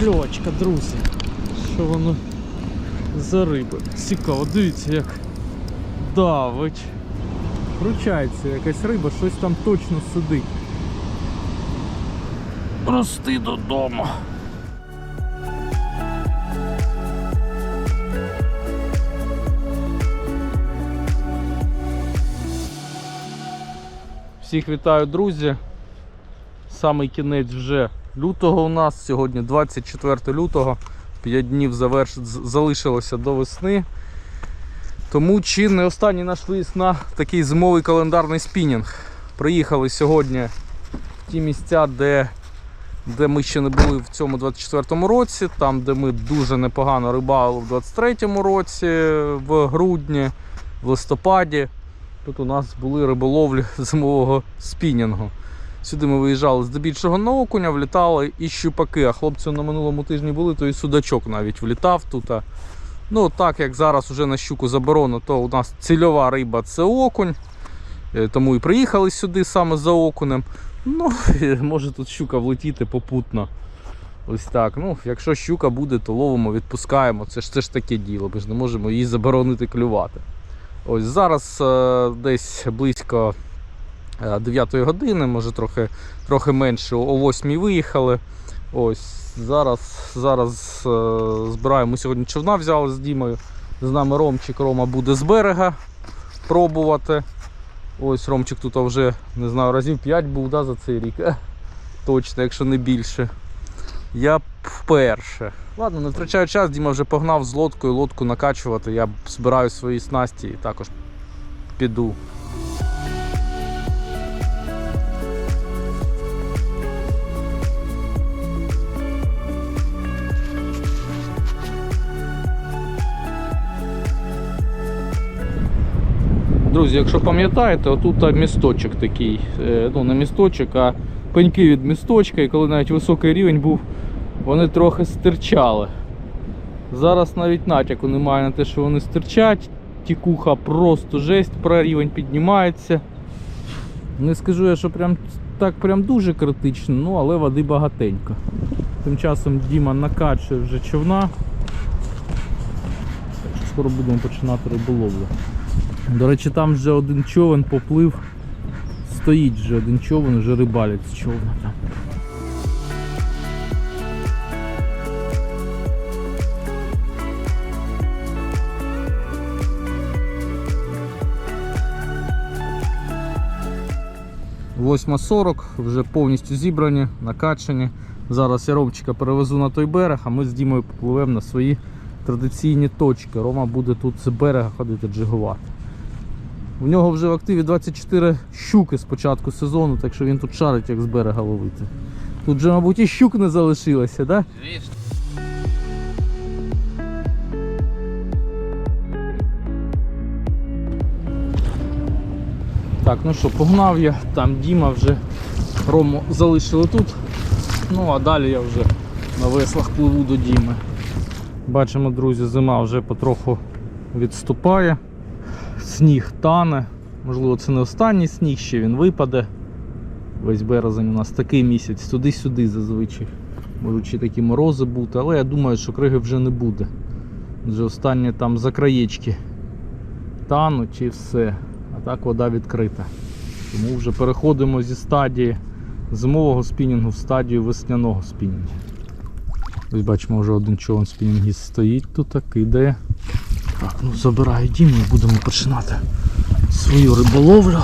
покльовочка, друзі. Що воно за риби? Цікаво, дивіться як давить. Вручається якась риба, щось там точно сидить. Рости додому. Всіх вітаю, друзі. Самий кінець вже лютого у нас. Сьогодні 24 лютого. 5 днів заверш... залишилося до весни. Тому чи не останній наш виїзд на такий зимовий календарний спінінг. Приїхали сьогодні в ті місця, де, де ми ще не були в цьому 24-му році, там, де ми дуже непогано рибали в 23-му році, в грудні, в листопаді. Тут у нас були риболовлі зимового спінінгу. Сюди ми виїжджали здебільшого на окуня, влітали і щупаки. А хлопці на минулому тижні були, то і судачок навіть влітав тут. Ну, так як зараз вже на щуку заборонено, то у нас цільова риба це окунь. Е, Тому і приїхали сюди саме за окунем. Ну, може тут щука влетіти попутно. Ось так. Ну, якщо щука буде, то ловимо, відпускаємо. Це ж це ж таке діло. Ми ж не можемо її заборонити клювати. Ось зараз е, десь близько 9 години, може трохи, трохи менше, о 8 виїхали. Ось зараз, зараз е, збираємо. Сьогодні човна взяли з Дімою. З нами Ромчик, Рома буде з берега пробувати. Ось Ромчик тут вже не знаю, разів 5 був да, за цей рік. Е, Точно, якщо не більше. Я вперше. Ладно, не втрачаю час, Діма вже погнав з лодкою лодку накачувати. Я збираю свої снасті і також піду. Друзі, якщо пам'ятаєте, отут місточок такий. Е, Ну, не місточок, а пеньки від місточка. І коли навіть високий рівень був, вони трохи стирчали. Зараз навіть натяку немає на те, що вони стирчать. Тікуха просто жесть, про рівень піднімається. Не скажу я, що прям так прям дуже критично, ну але води багатенько. Тим часом Діма накачує вже човна. Так що скоро будемо починати риболовлю. До речі, там вже один човен поплив. Стоїть вже один човен, вже рибалять з човна там. Восьма 40, вже повністю зібрані, накачані. Зараз я Ромчика перевезу на той берег, а ми з Дімою попливемо на свої традиційні точки. Рома буде тут з берега ходити джигувати. У нього вже в активі 24 щуки з початку сезону, так що він тут шарить, як з берега ловити. Тут же, мабуть, і щук не залишилося, да? Звісно. Так, ну що, погнав я, там Діма вже Рому залишили тут. Ну а далі я вже на веслах пливу до Діми. Бачимо, друзі, зима вже потроху відступає. Сніг тане. Можливо, це не останній сніг, ще він випаде. Весь березень у нас такий місяць, туди-сюди зазвичай. Можуть ще такі морози бути, але я думаю, що криги вже не буде. Вже останні там закраєчки тануть і все. А так вода відкрита. Тому вже переходимо зі стадії зимового спінінгу в стадію весняного спінінгу. Ось бачимо, вже один човен спінінгіст стоїть тут, кидає. Так, ну забираю Діму і будемо починати свою риболовлю.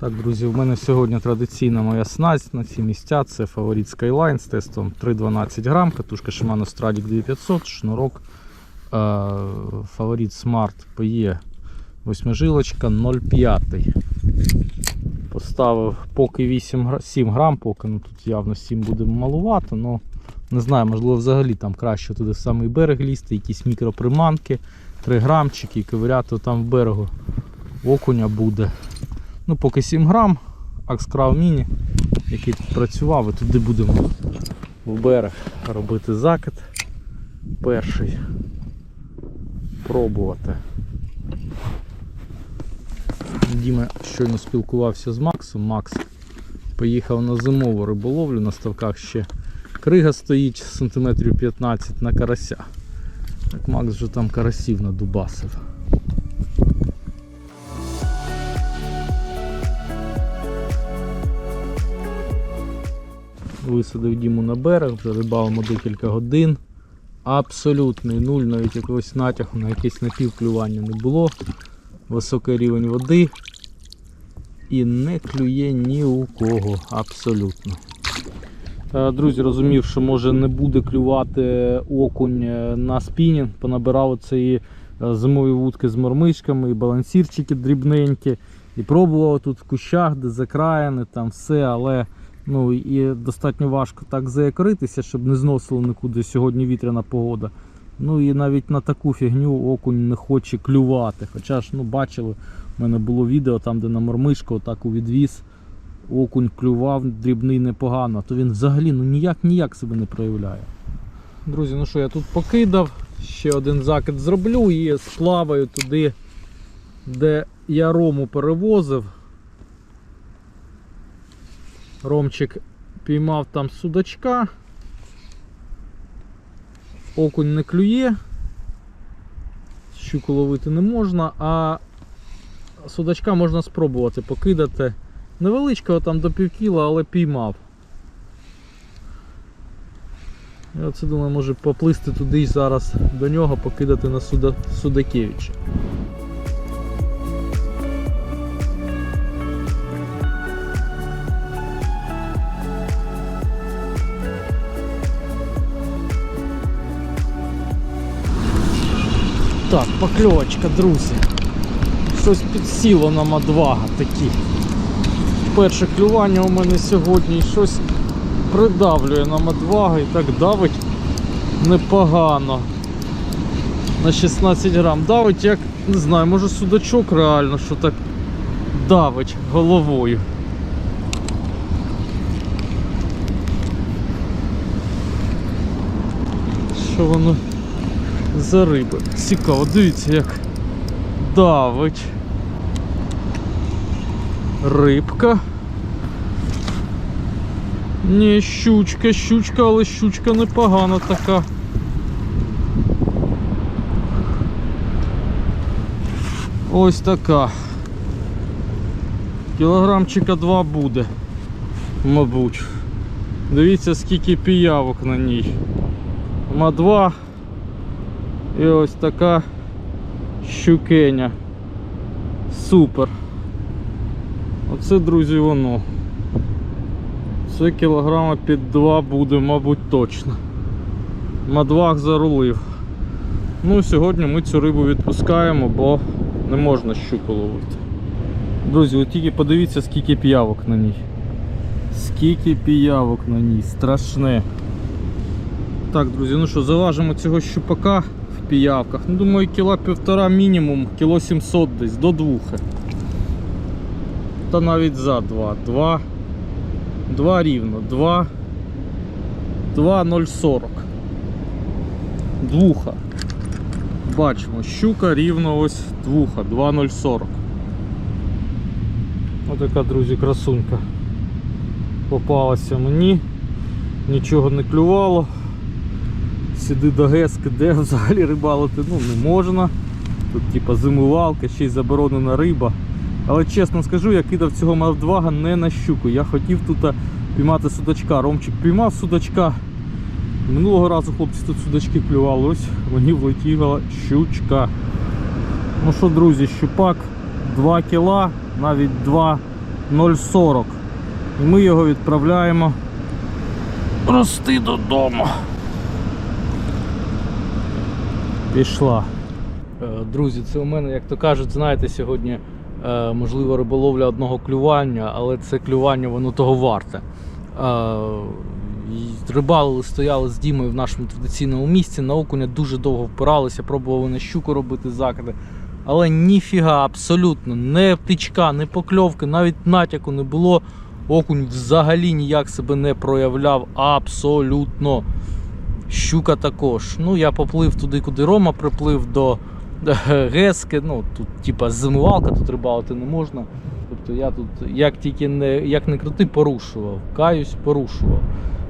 Так, друзі, в мене сьогодні традиційна моя снасть на ці місця. Це фаворит Skyline з тестом 3,12 грам, катушка Shimano Stradic 2500, шнурок е, фаворит Smart PE восьмижилочка 0,5. Поставив поки 8, гра- 7 грам, поки ну, тут явно 7 буде малувато, але не знаю, можливо взагалі там краще туди в самий берег лізти, якісь мікроприманки, 3 грамчики ковиряти там в берегу окуня буде. Ну, поки 7 грам, Axcraw Mini, який тут працював, і туди будемо в берег робити закид. Перший. Пробувати. Діма щойно спілкувався з Максом. Макс поїхав на зимову риболовлю на ставках ще Крига стоїть сантиметрів 15 на карася. Так Макс вже там карасів надубасив. Висадив Діму на берег, вже рибалимо декілька годин. Абсолютний нуль, навіть якогось натягу на якесь напівклювання не було. Високий рівень води. І не клює ні у кого. Абсолютно. Е, Друзі, розумів, що може не буде клювати окунь е, на спінінг, понабирав цієї зимові вудки з мормишками, і балансірчики дрібненькі. І пробував тут в кущах, де закраєне, там все, але ну і достатньо важко так заякоритися, щоб не зносило нікуди сьогодні вітряна погода. Ну і навіть на таку фігню окунь не хоче клювати. Хоча ж ну бачили, у мене було відео там, де на мормишку отак у відвіз окунь клював дрібний непогано, то він взагалі ну ніяк ніяк себе не проявляє. Друзі, ну що я тут покидав, ще один закид зроблю і сплаваю туди, де я рому перевозив. Ромчик піймав там судачка. Окунь не клює, щуку ловити не можна, а судачка можна спробувати покидати. Невеличкого там до півкіла, але піймав. Я оце думаю, може поплисти туди і зараз до нього покидати на Суда... Судакевича. Так, покльовочка, друзі. Щось підсіло на мадвага такі. Перше клювання у мене сьогодні щось придавлює на мадвага і так давить непогано. На 16 грам. Давить як, не знаю, може судачок реально, що так давить головою. Що воно за риби? Цікаво, дивіться як давить. Рибка. Ні, щучка, щучка, але щучка непогана така. Ось така. Кілограмчика два буде, мабуть. Дивіться, скільки піявок на ній. Ма два. І ось така щукеня. Супер. Оце, друзі, воно. Це кілограма під 2 буде, мабуть, точно. Мадвах зарулив. Ну, сьогодні ми цю рибу відпускаємо, бо не можна щуку ловити. Друзі, от тільки подивіться, скільки піявок на ній. Скільки піявок на ній, страшне. Так, друзі, ну що, заважимо цього щупака в піявках. Ну, думаю, кіла півтора мінімум, кіло 700 десь, до двох. Та навіть за 2. 2. 2 рівно. 2. 2,040. Двуха. Бачимо, щука рівно ось двуха, 2,040. Отака, друзі, красунька. Попалася мені. Нічого не клювало. Сюди до Гески, де взагалі рибалити ну, не можна. Тут типа зимувалка, ще й заборонена риба. Але чесно скажу, я кидав цього мавдвага не на щуку. Я хотів тут піймати судачка. Ромчик піймав судачка. Минулого разу хлопці тут судачки клювали. Ось мені влетіла щучка. Ну що, друзі, щупак 2 кіла, навіть 2,040. І ми його відправляємо рости додому. Пішла. Е, Друзі, це у мене, як то кажуть, знаєте, сьогодні е, можливо риболовля одного клювання, але це клювання воно того варте. Е, і Рибалили, стояли з Дімою в нашому традиційному місці, на окуня дуже довго впиралися, пробували на щуку робити закиди. Але ніфіга, абсолютно, не птичка, не покльовки, навіть натяку не було. Окунь взагалі ніяк себе не проявляв. Абсолютно. Щука також. Ну, я поплив туди, куди Рома приплив до Гески. Ну, тут, типа, зимувалка, тут рибалити не можна. Тобто я тут, як тільки не як не крути, порушував. Каюсь, порушував.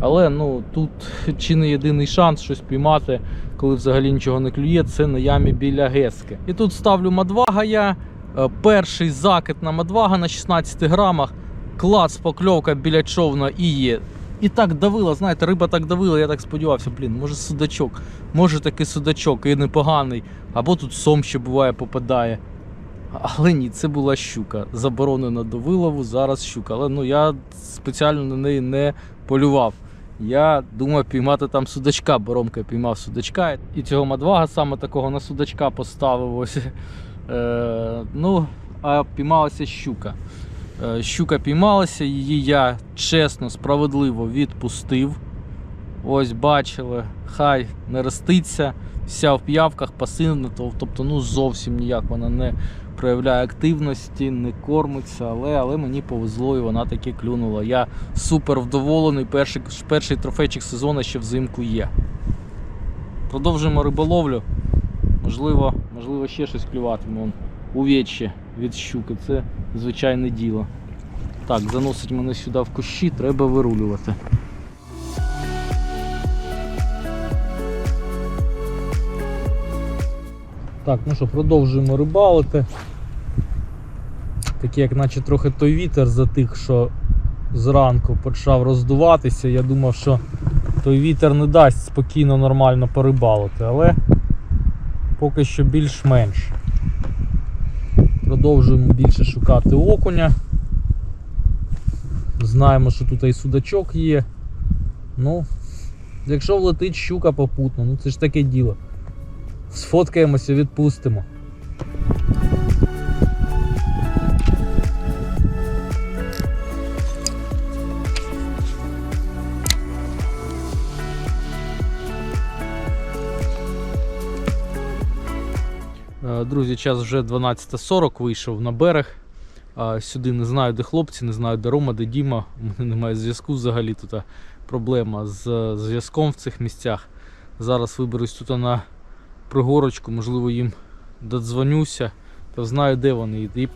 Але ну, тут чи не єдиний шанс щось піймати, коли взагалі нічого не клює, це на ямі біля Гески. І тут ставлю мадвага я. Е, Перший закид на мадвага на 16 грамах. Клац, покльовка біля човна і є. І так давила, знаєте, риба так давила, я так сподівався, блін, може судачок, може такий судачок і непоганий. Або тут сом ще буває попадає. Але ні, це була щука. Заборонена до вилову, зараз щука. Але ну я спеціально на неї не полював. Я думав піймати там судачка, боромка піймав судачка. І цього мадвага саме такого на судачка поставив. Ось. Е, ну, а піймалася щука. Е, щука піймалася, її я чесно, справедливо відпустив. Ось бачили, хай не роститься, вся в п'явках, пасивна, тобто ну зовсім ніяк вона не проявляє активності, не кормиться, але, але мені повезло і вона таки клюнула. Я супер вдоволений, перший, перший трофейчик сезону ще взимку є. Продовжуємо риболовлю. Можливо, можливо ще щось клюватиме. Вон, увечі від щуки, це звичайне діло. Так, заносить мене сюди в кущі, треба вирулювати. Так, ну що, продовжуємо рибалити. Такий, як наче трохи той вітер затих, що зранку почав роздуватися. Я думав, що той вітер не дасть спокійно, нормально порибалити, але поки що більш-менш. Продовжуємо більше шукати окуня. Знаємо, що тут і судачок є. Ну, якщо влетить щука попутно, ну це ж таке діло. Сфоткаємося, відпустимо. Друзі, час вже 12.40 вийшов на берег. Сюди не знаю, де хлопці, не знаю, де Рома, де Діма. У мене немає зв'язку взагалі. Тут проблема з зв'язком в цих місцях. Зараз виберусь тут на пригорочку, можливо, їм додзвонюся, та знаю, де вони, і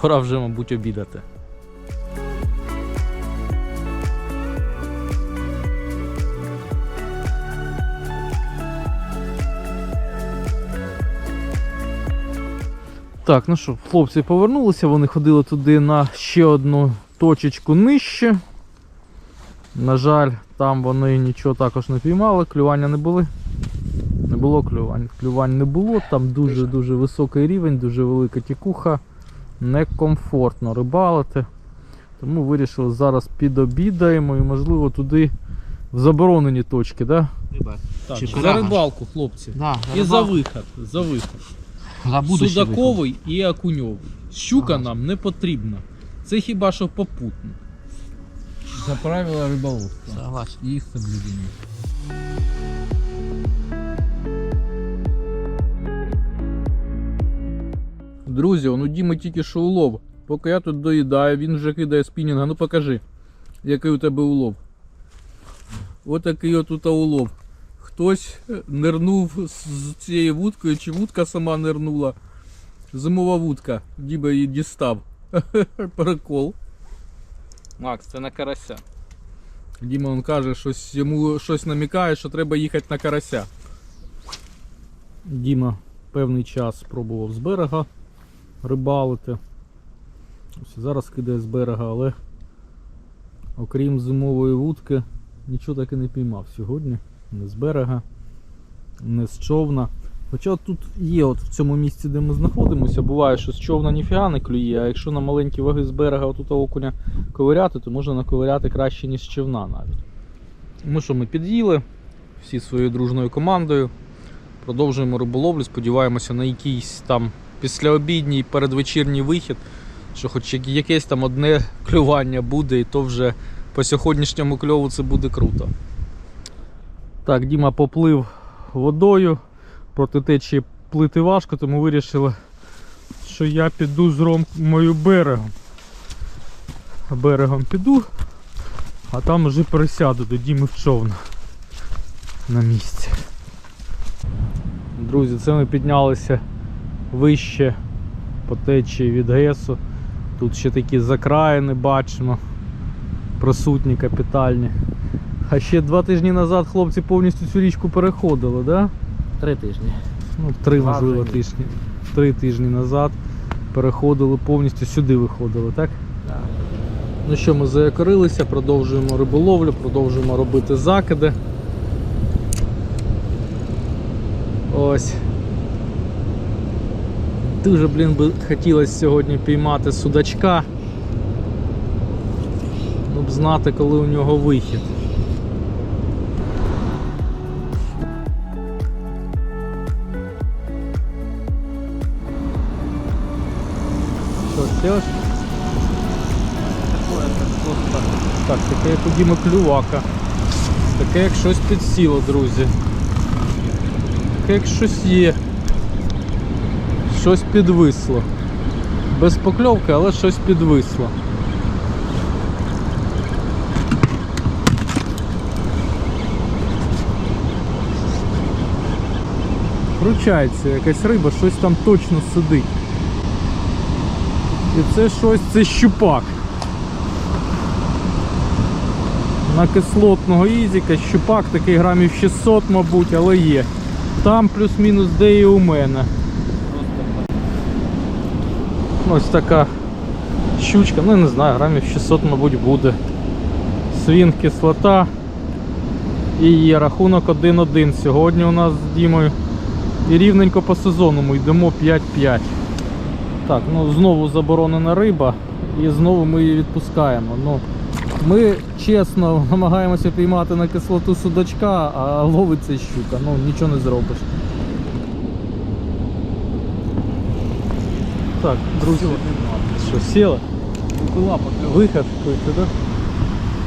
пора вже, мабуть, обідати. Так, ну що, хлопці повернулися, вони ходили туди на ще одну точечку нижче. На жаль, там вони нічого також не піймали, клювання не були. Не було клювань. Клювань не було, там дуже-дуже високий рівень, дуже велика тікуха. Некомфортно рибалити. Тому вирішили зараз підобідаємо і можливо туди в заборонені точки, да? Риба. Так, Чи за рибалку, хлопці. Да, І за виход. За виход. За будущий Судаковий і окуньовий. Щука Ага. нам не потрібна. Це хіба що попутно. За правила риболовства. виход. Согласен. Їх соблюдені. Друзі, он у Діми тільки що улов. Поки я тут доїдаю, він вже кидає спінінга. Ну покажи, який у тебе улов. Отакий от тут улов. Хтось нирнув з цією вудкою, чи вудка сама нирнула. Зимова вудка. Діба її дістав. Прикол. Макс, це на карася. Діма он каже, щось йому щось намікає, що треба їхати на карася. Діма певний час спробував з берега рибалити. Ось зараз кидає з берега, але окрім зимової вудки нічого так і не піймав сьогодні. Не з берега, не з човна. Хоча тут є от в цьому місці, де ми знаходимося, буває, що з човна ніфіга не клює, а якщо на маленькі ваги з берега отут окуня ковиряти, то можна наковиряти краще, ніж з човна навіть. Ну що, ми під'їли всі своєю дружною командою. Продовжуємо риболовлю, сподіваємося на якийсь там післяобідній передвечірній вихід, що хоч якесь там одне клювання буде, і то вже по сьогоднішньому кльову це буде круто. Так, Діма поплив водою, проти течії плити важко, тому вирішили, що я піду з Ромкою берегом. Берегом піду, а там вже пересяду до Діми в човна на місці. Друзі, це ми піднялися вище по течії від ГЕСу. Тут ще такі закраїни бачимо, присутні капітальні. А ще два тижні назад хлопці повністю цю річку переходили, да? Три тижні. Ну, три, Два можливо, вже ні. тижні. Три тижні назад переходили повністю сюди виходили, так? Так. Ну що, ми заякорилися, продовжуємо риболовлю, продовжуємо робити закиди. Ось. Дуже, блін, би хотілося сьогодні піймати судачка. Ну б знати, коли у нього вихід. У клювака. Таке як щось підсіло, друзі. Таке як щось є. Щось підвисло. Без покльовки, але щось підвисло. Кручається якась риба, щось там точно сидить. І це щось, це щупак на кислотного ізіка, щупак такий грамів 600, мабуть, але є. Там плюс-мінус де і у мене. Ось така щучка, ну не знаю, грамів 600, мабуть, буде. Свін кислота. І є рахунок 1-1 сьогодні у нас з Дімою. І рівненько по сезону ми йдемо 5-5. Так, ну знову заборонена риба і знову ми її відпускаємо. Ну, ми чесно намагаємося піймати на кислоту судачка, а ловиться щука. Ну нічого не зробиш. Так, друзі, що, сіла? Була покльовка. Вихід кличе, так?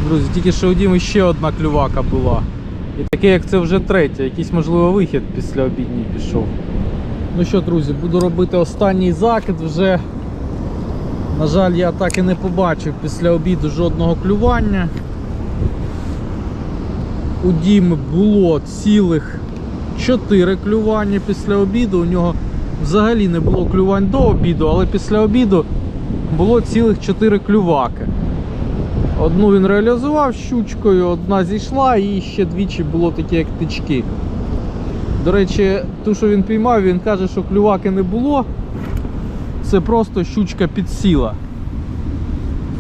Друзі, тільки що у Діми ще одна клювака була. І таке, як це вже третя, якийсь можливо вихід після обідній пішов. Ну що, друзі, буду робити останній закид вже. На жаль, я так і не побачив після обіду жодного клювання. У Діми було цілих 4 клювання після обіду. У нього взагалі не було клювань до обіду, але після обіду було цілих 4 клюваки. Одну він реалізував щучкою, одна зійшла і ще двічі було такі як тички. До речі, ту, що він піймав, він каже, що клюваки не було. Це просто щучка підсіла.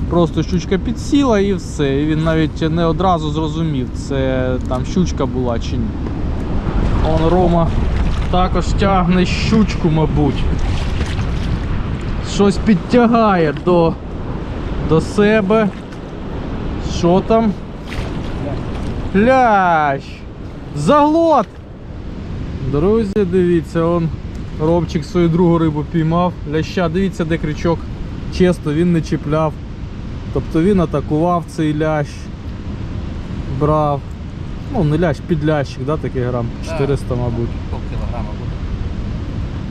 Просто щучка підсіла і все. І він навіть не одразу зрозумів, це там щучка була чи ні. Он Рома також тягне щучку, мабуть. Щось підтягає до, до себе. Що там? Лящ! Заглот! Друзі, дивіться, он Ромчик свою другу рибу піймав. Ляща, дивіться, де крючок. Чесно, він не чіпляв. Тобто він атакував цей лящ. Брав. Ну, не лящ, підлящик, да, такий грам. 400, мабуть. Пів кілограма буде.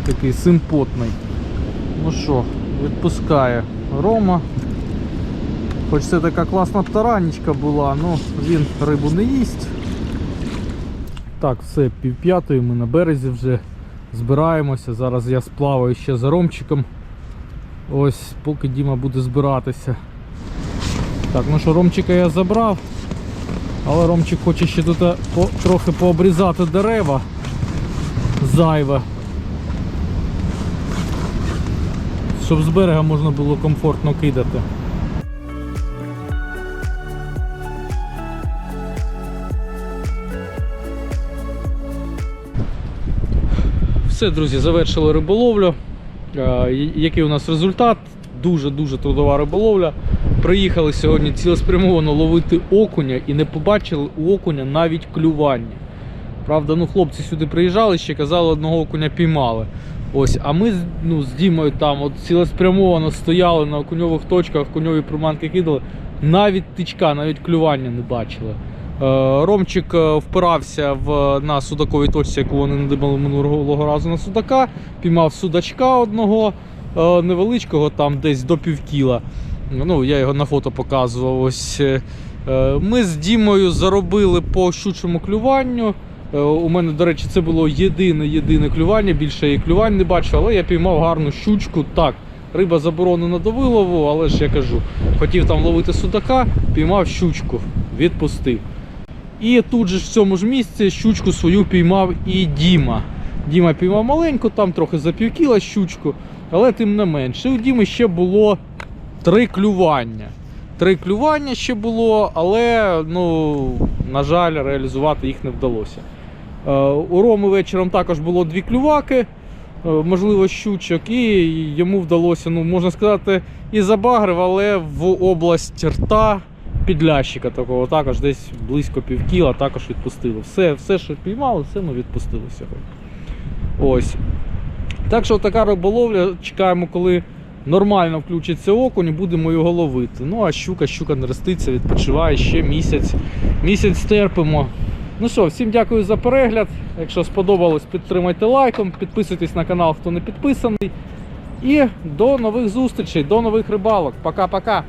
Такий симпотний. Ну що, відпускає Рома. Хоч це така класна таранічка була, ну він рибу не їсть. Так, все, пів п'ятої, ми на березі вже збираємося. Зараз я сплаваю ще за Ромчиком. Ось, поки Діма буде збиратися. Так, ну що, Ромчика я забрав. Але Ромчик хоче ще тут е, по, трохи пообрізати дерева. Зайве. Щоб з берега можна було комфортно кидати. Все, друзі, завершили риболовлю. Е, Який у нас результат? Дуже-дуже трудова риболовля. Приїхали сьогодні цілеспрямовано ловити окуня і не побачили у окуня навіть клювання. Правда, ну хлопці сюди приїжджали, ще казали, одного окуня піймали. Ось, а ми ну, з Дімою там от цілеспрямовано стояли на окуньових точках, окуньові приманки кидали. Навіть тичка, навіть клювання не бачили. Е, Ромчик е, впирався в, на судаковій точці, яку вони надимали минулого разу на судака, піймав судачка одного е, невеличкого, там десь до півкіла. Ну, я його на фото показував. Ось. Ми з Дімою заробили по щучому клюванню. У мене, до речі, це було єдине єдине клювання, більше я клювань не бачив, але я піймав гарну щучку. Так, риба заборонена до вилову, але ж я кажу, хотів там ловити судака, піймав щучку, відпустив. І тут же в цьому ж місці щучку свою піймав і Діма. Діма піймав маленьку, там трохи за півкіла щучку, але тим не менше. У Діми ще було три клювання. Три клювання ще було, але, ну, на жаль, реалізувати їх не вдалося. Е, У Роми вечором також було дві клюваки, е, можливо, щучок, і йому вдалося, ну, можна сказати, і забагрив, але в область рта підлящика такого, також десь близько півкіла, також відпустили. Все, все, що піймали, все ми відпустили сьогодні. Ось. Так що така риболовля, чекаємо, коли нормально включиться окунь, і будемо його ловити. Ну а щука, щука не реститься, відпочиває ще місяць. Місяць терпимо. Ну що, всім дякую за перегляд. Якщо сподобалось, підтримайте лайком, підписуйтесь на канал, хто не підписаний. І до нових зустрічей, до нових рибалок. Пока-пока.